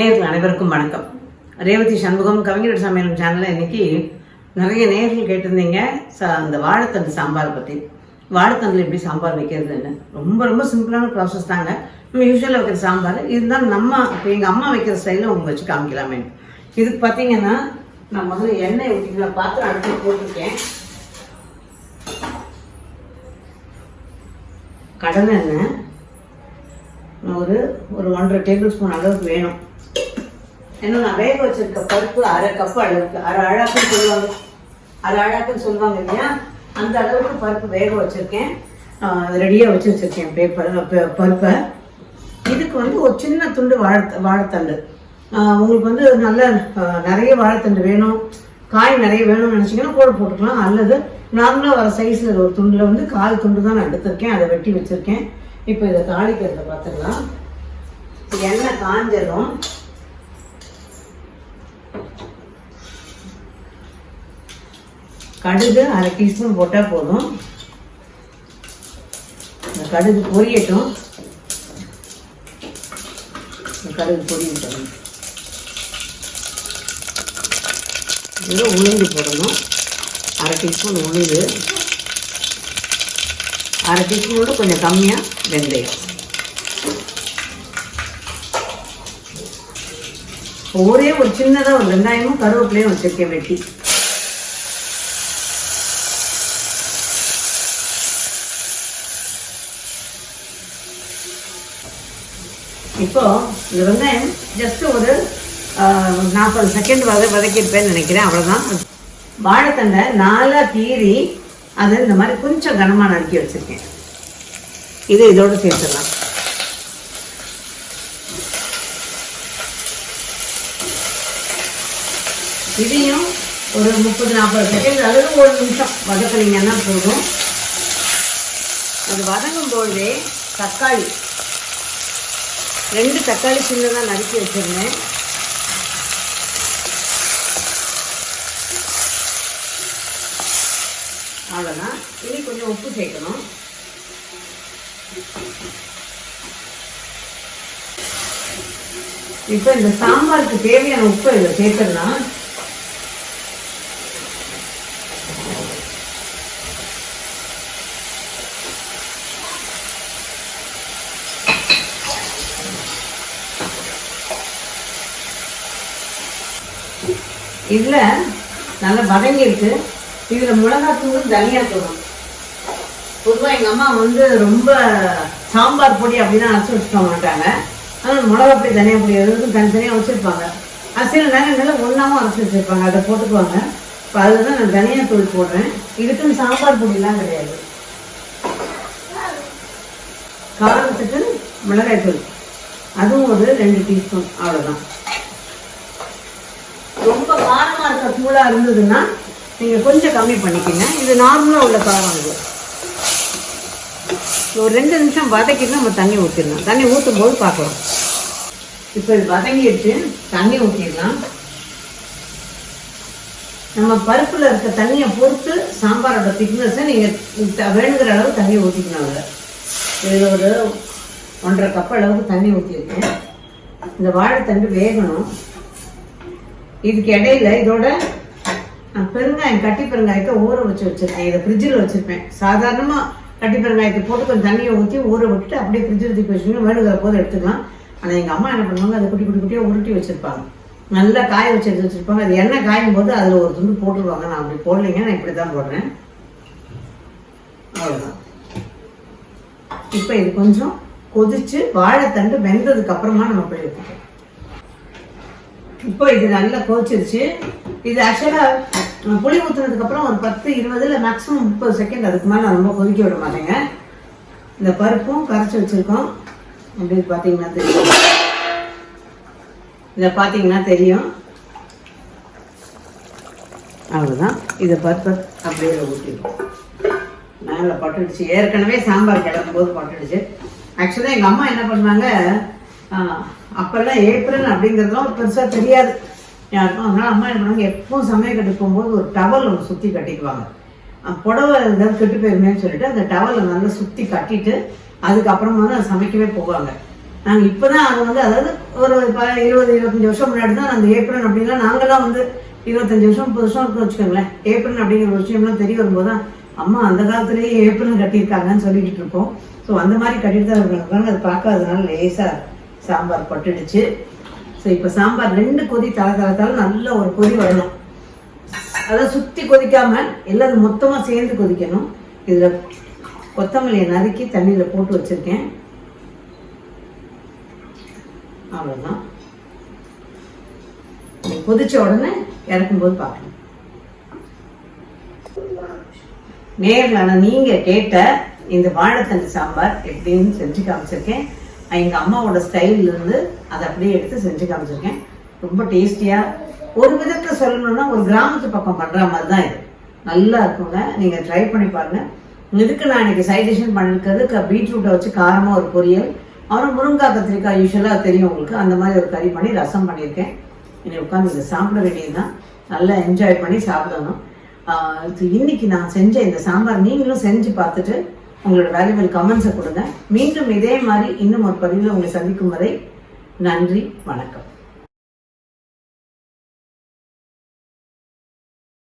நேர்கள் அனைவருக்கும் வணக்கம். ரேவதி சண்முகம் கவிஞர் சமையல் சேனலில் இன்னைக்கு நிறைய நேர்கள் கேட்டிருந்தீங்க. ச- அந்த வாழைத்தண்டு சாம்பார் பற்றி வாழைத்தண்டில் எப்படி சாம்பார் வைக்கிறதுன்னு. ரொம்ப ரொம்ப சிம்பிளான ப்ராசஸ் தாங்க. நம்ம யூஸ்வலாக வைக்கிற சாம்பார். இருந்தாலும் நம்ம இப்போ எங்கள் அம்மா வைக்கிற ஸ்டைலில் உங்களுக்கு வச்சு காமிக்கலாமே. இதுக்கு பார்த்தீங்கன்னா நான் முதல்ல எண்ணெய் ஊற்றிக்கலாம் பாத்திரம் அடுத்து போட்டிருக்கேன். கடலை எண்ணெய். ஒரு ஒரு ஒன்றரை டேபிள் ஸ்பூன் அளவுக்கு வேணும். இன்னும் நான் வேக வச்சிருக்க பருப்பு அரை கப்பு அளவுக்கு அரை அழாக்குன்னு சொல்லுவாங்க. அரை அழாக்குன்னு சொல்லுவாங்க இல்லையா? அந்த அளவுக்கு பருப்பு வேக வச்சிருக்கேன். ரெடியாக வச்சு வச்சிருக்கேன் பேப்பர் பருப்பை. இதுக்கு வந்து ஒரு சின்ன துண்டு வாழை வாழைத்தண்டு. உங்களுக்கு வந்து நல்ல நிறைய வாழைத்தண்டு வேணும். காய் நிறைய வேணும்னு நினச்சிங்கன்னா கூட போட்டுக்கலாம். அல்லது நார்மலாக வர சைஸில் ஒரு துண்டில் வந்து கால் துண்டு தான் நான் எடுத்திருக்கேன். அதை வெட்டி வச்சுருக்கேன். இப்போ இதை தாளிக்கிறத பார்த்துக்கலாம். எண்ணெய் காஞ்சதும் கடுகு அரை டீஸ்பூன் போட்டால் போதும். இந்த கடுகு பொரியட்டும். இந்த கடுகு பொரியட்டும். இதில் உளுந்து போடணும். அரை டீஸ்பூன் உளுந்து. அரை டீஸ்பூனோட கொஞ்சம் கம்மியாக வெந்தயம். ஒரே ஒரு சின்னதாக ஒரு வெங்காயமும் கருவேப்பிலையும் வச்சிருக்கேன் வெட்டி. இப்போ இது வந்து ஜஸ்ட் ஒரு நாற்பது செகண்ட் வத வதக்கியிருப்பேன்னு நினைக்கிறேன். அவ்வளோதான் வாழைத்தண்டை நாலாக கீறி அது இந்த மாதிரி கொஞ்சம் கனமாக நறுக்கி வச்சுருக்கேன். இது இதோடு சேர்த்துடலாம். இதையும் ஒரு முப்பது நாற்பது செகண்ட் அல்லது ஒரு நிமிஷம் வதக்குனீங்கன்னா போதும். அது வதங்கும் பொழுதே தக்காளி ரெண்டு தக்காளி சின்னதாக நறுக்கி வச்சிருந்தேன். அவ்வளோதான் இனி கொஞ்சம் உப்பு சேர்க்கணும். இப்போ இந்த சாம்பாருக்கு தேவையான உப்பு இதில் சேர்த்துடலாம். இதில் நல்லா வதங்கிருக்கு இதில் மிளகாத்தூள் தனியா தூளும் பொதுவாக எங்கள் அம்மா வந்து ரொம்ப சாம்பார் பொடி அப்படின்னா அரைச்சி வச்சுக்க மாட்டாங்க. ஆனால் மிளகா பொடி தனியா பொடி எதுவும் தனித்தனியாக வச்சுருப்பாங்க. அது சில நல்லா ஒன்றாவும் அரைச்சி வச்சுருப்பாங்க. அதை போட்டுக்குவாங்க. இப்போ அதில் தான் நான் தனியாத்தூள் தூள் போடுறேன். இதுக்குன்னு சாம்பார் பொடிலாம் கிடையாது. காரத்துக்கு மிளகாய் தூள் அதுவும் ஒரு ரெண்டு டீஸ்பூன். அவ்வளோதான் ரொம்ப காரமாக இருக்க தூளா இருந்ததுன்னா நீங்க கொஞ்சம் கம்மி பண்ணிக்கங்க. இது நார்மலா உள்ள காரம் இது. ஒரு ரெண்டு நிமிஷம் வதக்கிட்டு நம்ம தண்ணி ஊற்றிடலாம் தண்ணி ஊற்றும் போது பார்க்கலாம். இப்போ இது வதங்கிடுச்சு. தண்ணி ஊற்றிடலாம் நம்ம பருப்புல இருக்க தண்ணியை பொறுத்து சாம்பாரோட திக்னஸை நீங்கள் வேணுங்கிற அளவு தண்ணி ஊற்றிக்கணும் அதில். இது ஒரு ஒன்றரை கப் அளவுக்கு தண்ணி ஊற்றிருக்கேன் இந்த வாழைத்தண்டு வேகணும். இதுக்கு இடையில இதோட பெருங்காயம் கட்டி பெருங்காயத்தை ஊற வச்சு வச்சிருக்கேன். இதை ஃப்ரிட்ஜில் வச்சிருப்பேன். சாதாரணமாக கட்டி பெருங்காயத்தை போட்டு கொஞ்சம் தண்ணியை ஊற்றி ஊற விட்டுட்டு அப்படியே ஃப்ரிட்ஜில் தூக்கி வச்சுக்கணும். வேணுங்கிற போது எடுத்துக்கலாம். ஆனால் எங்கள் அம்மா என்ன பண்ணுவாங்க? அதை குட்டி குட்டி குட்டியாக உருட்டி வச்சுருப்பாங்க. நல்லா காய வச்சு எடுத்து வச்சுருப்பாங்க. அது எண்ணெய் காயும் போது அதில் ஒரு துண்டு போட்டுருவாங்க. நான் அப்படி போடலைங்க. நான் இப்படி தான் போடுறேன். அவ்வளோதான் இப்போ இது கொஞ்சம் கொதிச்சு வாழைத்தண்டு வெந்ததுக்கு அப்புறமா நம்ம போய் ஊற்றிக்கலாம் இப்போ இது நல்லா கோச்சிருச்சு இது ஆக்சுவலாக புளி ஊற்றுனதுக்கு அப்புறம் ஒரு பத்து இருபது இல்லை மேக்ஸிமம் முப்பது செகண்ட் அதுக்கு மேலே நான் ரொம்ப கொதிக்க விட மாட்டேங்க. இந்த பருப்பும் கரைச்சி வச்சிருக்கோம். அப்படின்னு பார்த்தீங்கன்னா தெரியும். இதை பார்த்தீங்கன்னா தெரியும். அவ்வளோதான் இதை பருப்பை அப்படியே ஊற்றிடும் மேலே பட்டுடுச்சு. ஏற்கனவே சாம்பார் கிளம்பும் போது பட்டுடுச்சு ஆக்சுவலாக எங்கள் அம்மா என்ன பண்ணுவாங்க அப்போல்லாம் ஏப்ரல் அப்படிங்கிறதுலாம் பெருசாக தெரியாது. யாருக்கும் அதனால் அம்மா என்ன பண்ணுவாங்க எப்பவும் சமையல் கட்டு போகும்போது ஒரு டவல் ஒன்று சுற்றி கட்டிக்குவாங்க. புடவை ஏதாவது கெட்டு போயிருமேன்னு சொல்லிட்டு அந்த டவலை நல்லா சுற்றி கட்டிட்டு அதுக்கப்புறமா தான் சமைக்கவே போவாங்க. நாங்கள் இப்போ தான் அதை வந்து அதாவது ஒரு ப- இருபது இருபத்தஞ்சி வருஷம் முன்னாடி தான் அந்த ஏப்ரல் அப்படின்லாம் நாங்களாம் வந்து இருபத்தஞ்சி வருஷம் முப்பது வருஷம் இருக்குன்னு வச்சுக்கோங்களேன். ஏப்ரல் அப்படிங்கிற விஷயம்லாம் தெரிய வரும்போது தான் அம்மா அந்த காலத்துலேயே ஏப்ரல் கட்டியிருக்காங்கன்னு சொல்லிக்கிட்டு இருக்கோம். ஸோ அந்த மாதிரி கட்டிட்டு தான் இருக்காங்க அது பார்க்காததுனால லேசாக சாம்பார் பட்டுடுச்சு ஸோ இப்போ சாம்பார் ரெண்டு கொதி தலை தலை தலை நல்ல ஒரு கொதி வரணும். அதை சுற்றி கொதிக்காம எல்லாம் மொத்தமாக சேர்ந்து கொதிக்கணும். இதில் கொத்தமல்லியை நறுக்கி தண்ணியில் போட்டு வச்சுருக்கேன். அவ்வளோதான் கொதிச்ச உடனே இறக்கும்போது பார்க்கலாம். ஆனால் நீங்க கேட்ட இந்த வாழைத்தண்டு சாம்பார் எப்படின்னு செஞ்சு காமிச்சிருக்கேன். எங்கள் அம்மாவோட ஸ்டைல்லேருந்து அதை அப்படியே எடுத்து செஞ்சு காமிச்சிருக்கேன். ரொம்ப டேஸ்டியாக ஒரு விதத்தை சொல்லணும்னா ஒரு கிராமத்து பக்கம் பண்ணுற மாதிரி தான் இது. நல்லா இருக்குங்க. நீங்கள் ட்ரை பண்ணி பாருங்க. இதுக்கு நான் இன்னைக்கு சைடிஷன் பண்ணிருக்கிறது பண்ணிருக்கிறது பீட்ரூட்டை வச்சு காரமாக ஒரு பொரியல் அப்புறம் முருங்காய் கத்திரிக்காய் யூஸ்வலாக தெரியும் உங்களுக்கு. அந்த மாதிரி ஒரு கறி பண்ணி ரசம் பண்ணியிருக்கேன் இனி உட்காந்து இதை சாப்பிட வேண்டியது தான். நல்லா என்ஜாய் பண்ணி சாப்பிடணும். இன்னைக்கு நான் செஞ்ச இந்த சாம்பார் நீங்களும் செஞ்சு பார்த்துட்டு உங்களோட வேல்யூபிள் கமெண்ட்ஸை கொடுங்க. மீண்டும் இதே மாதிரி இன்னும் ஒரு பதிவில் உங்களை சந்திக்கும் வரை நன்றி வணக்கம்.